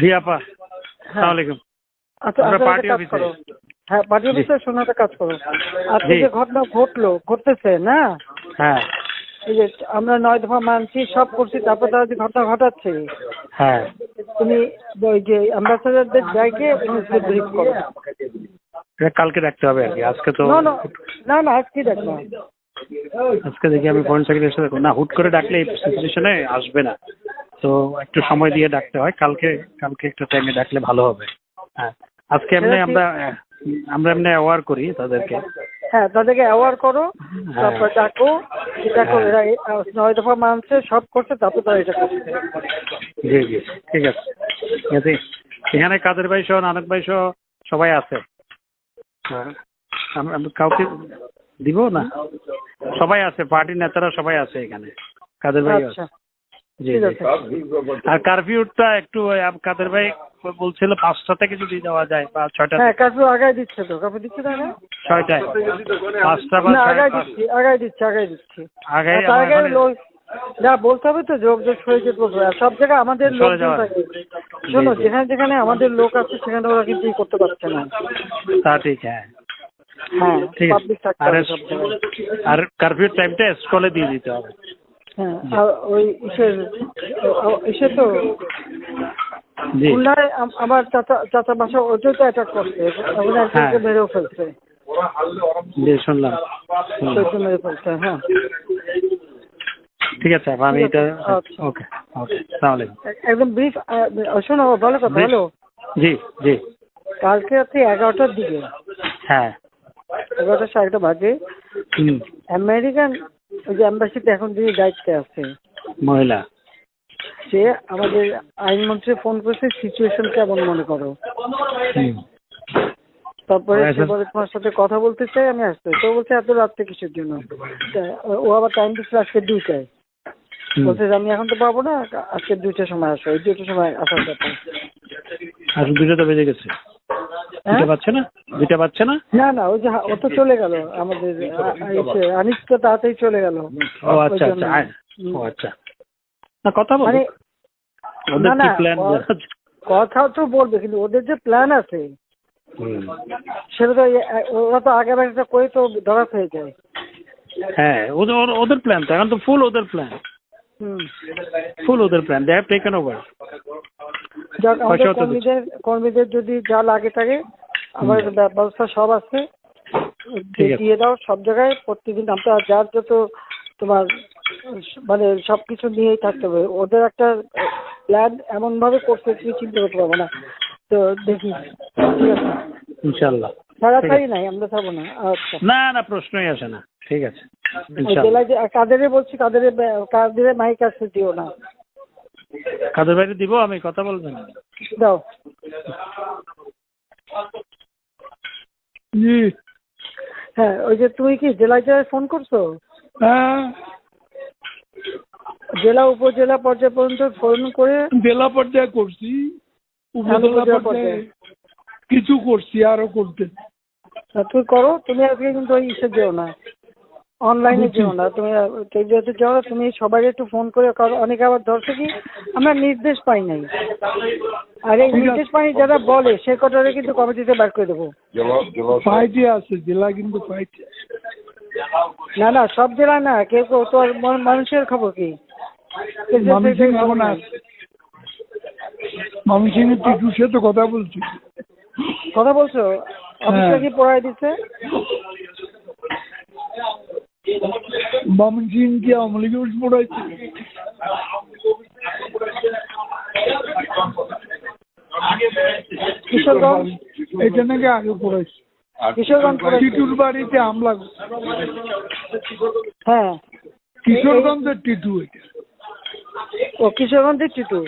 জি আপা। হ্যাঁ। আসসালামু আলাইকুম। আচ্ছা আমরা আচ্ছা, পার্টি কাজ অফিসে। হ্যাঁ পার্টি অফিসে কাজ করো। আজকে যে ঘটনা ঘটলো ঘটতেছে না? হ্যাঁ। এই যে আমরা নয় দফা মানছি সব করছি তারপর তারা যে ঘটনা ঘটাচ্ছে। হ্যাঁ। তুমি ওই যে অ্যাম্বাসাডারদের তুমি ব্রিফ করো। কালকে রাখতে হবে আর কি। আজকে তো না না না না আজকে দেখো আজকে দেখি আমি ফরেন সেক্রেটারির সাথে না হুট করে ডাকলে এই সিচুয়েশনে আসবে না। তো একটু সময় দিয়ে ডাকতে হয়। কালকে কালকে একটা টাইমে ডাকলে ভালো হবে। হ্যাঁ। আজকে এমনি আমরা আমরা এমনি অ্যাওয়ার করি তাদেরকে। হ্যাঁ তাদেরকে অ্যাওয়ার করো হ্যাঁ। তারপর ডাকো এটা করো এরা নয় দফা মানছে সব করছে তারপর তারা এটা করছে। জি জি ঠিক আছে। ঠিক আছে এখানে কাদের ভাই সহ নানক ভাই সহ সবাই আছে? হ্যাঁ। কাউকে দিব না? সবাই আছে পার্টির নেতারা সবাই আছে এখানে। কাদের ভাই আচ্ছা। আছে আর কারফিউটা একটু কাদের ভাই বলছিল পাঁচটা থেকে যদি দেওয়া যায় বা ছয়টা হ্যাঁ কাজু আগায় দিচ্ছে তো। কাপড় দিচ্ছে না না? ছয়টায়। পাঁচটা বা না আগায় দিচ্ছি আগায় দিচ্ছি আগায় দিচ্ছি। আগে আর তার লোক যা বলতে হবে তো যোগ যোগ সরে যেতে সব জায়গায় আমাদের লোক শোনো। যেখানে যেখানে আমাদের লোক আছে সেখানে ওরা কিন্তু করতে পারছে না। তা ঠিক হ্যাঁ। হ্যাঁ ঠিক আছে। আর হবে সব জায়গায়। আর কারফিউ টাইমটা স্কলে দিয়ে দিতে হবে। হ্যাঁ আর ওই ও- তো খুলনায় আম- আমার চাচা চাচা বাসা ওইটাই তো অ্যাটাক করছে একজনকে হ্যাঁ। মেরেও ফেলছে। জি শুনলাম। মেরে ফেলছে হ্যাঁ। ঠিক আছে আমি এটা আচ্ছা। ওকে ওকে আলাইকুম। এক- একদম ব্রিফ শোনো ভালো কথা? হ্যালো? জি জি। কালকে রাত্রি এগারোটার দিকে। হ্যাঁ। এগারোটা সাড়ে একটা বাজে। আমেরিকান ওই যে অ্যাম্বাসিতে এখন যিনি দায়িত্বে আছে। মহিলা। সে আমাদের আইনমন্ত্রী ফোন করেছে সিচুয়েশন কেমন মনে করো? তারপরে সে আচ্ছা। বলে তোমার সাথে কথা বলতে চাই আমি আসতে তো বলছে এত রাত্রে কিসের জন্য? ও আবার টাইম দিচ্ছে আজকে দুইটায়। বলছে যে আমি এখন তো পাবো না আজকে দুইটার সময় আসো। ওই দুইটার সময় আসার কথা। আর দুটো তো বেজে গেছে। দুটা না? দুটা পাচ্ছে না? না না ওই যে ও তো চলে গেল আমাদের আ- আ- ইসে, আনিস তো তাড়াতাড়ি চলে গেল। ও আচ্ছা আচ্ছা ও আচ্ছা। না কথা বল। মানে ওদের কি প্ল্যান কথা তো বলবে কিন্তু ওদের যে প্ল্যান আছে সেটা তো ওরা তো আগে একটা করে তো ধরা হয়ে যায়। হ্যাঁ ওদের ওর- ওদের প্ল্যান তো এখন তো ফুল ওদের প্ল্যান হুম। ফুল ওদের plan they have taken over কর্মীদের যদি যা লাগে থাকে আমার ব্য- ব্যবস্থা সব আছে। দিয়ে দাও সব জায়গায় প্রতিদিন আমরা যার যত তোমার মানে সব কিছু নিয়েই থাকতে হবে। ওদের একটা প্ল্যান এমন ভাবে করতে তুমি চিন্তা করতে পারব না। তো দেখি আছে? ইনশাল্লাহ। তাড়াতাড়ি নাই আমরা থাকব না। আচ্ছা। না না প্রশ্নই আসে না। ঠিক আছে। জেলায় যে বলছি কাদের কাদের মাইক আসতে দিও না। কাদের বাইরে দিব আমি কথা বলবেন দাও। জি। হ্যাঁ ওই যে তুমি কি জেলায় জেলায় ফোন করছ? হ্যাঁ। জেলা উপজেলা পর্যায় পর্যন্ত ফোন করে জেলা পর্যায়ে করছি উপজেলা পর্যায়ে। কিছু করছি আরও করতে। তুমি করো তুমি আজকে কিন্তু ওই ইসে যেও না। অনলাইনে। যেও না। তুমি টেলিভিশনে যেও তুমি সবাই একটু ফোন করে কারও। অনেকে আবার ধরছে কি আমরা নির্দেশ পাই নাই। আর এই পাই যারা বলে সে কটারে কিন্তু কমিটিতে বার করে দেবো। আছে জেলা কিন্তু না না সব জেলা না কেউ কেউ তো আর মানুষের খবর কি? ময়মনসিং এর টিটুর সাথে কথা বলছি। কথা বলছো? অফিসে হ্যাঁ। কি পড়ায় দিচ্ছে? ময়মনসিং কি আওয়ামী লীগের পড়াইছে। কিশোরগঞ্জ এটা নাকি আগে পড়াইছে কিশোরগঞ্জ টিটুর বাড়িতে হামলা। হ্যাঁ। কিশোরগঞ্জের টিটু এটা। ও কিশোরগঞ্জের টিটু।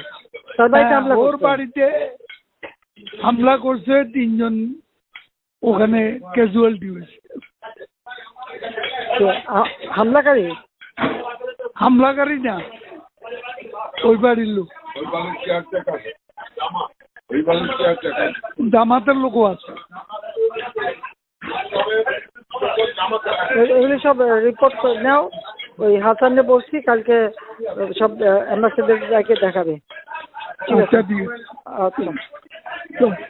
তার বাড়িতে হ্যাঁ, হামলা ওর বাড়িতে হামলা করছে তিনজন ওখানে ক্যাজুয়ালিটি হয়েছে হামলাকারী? হামলাকারী না ওই বাড়ির লোক। জামাতের লোকও আছে। এগুলো সব রিপোর্ট নাও। ওই হাসানে বলছি কালকে সব অ্যাম্বাসেডারকে দেখাবে। ঠিক আছে? আচ্ছা আচ্ছা।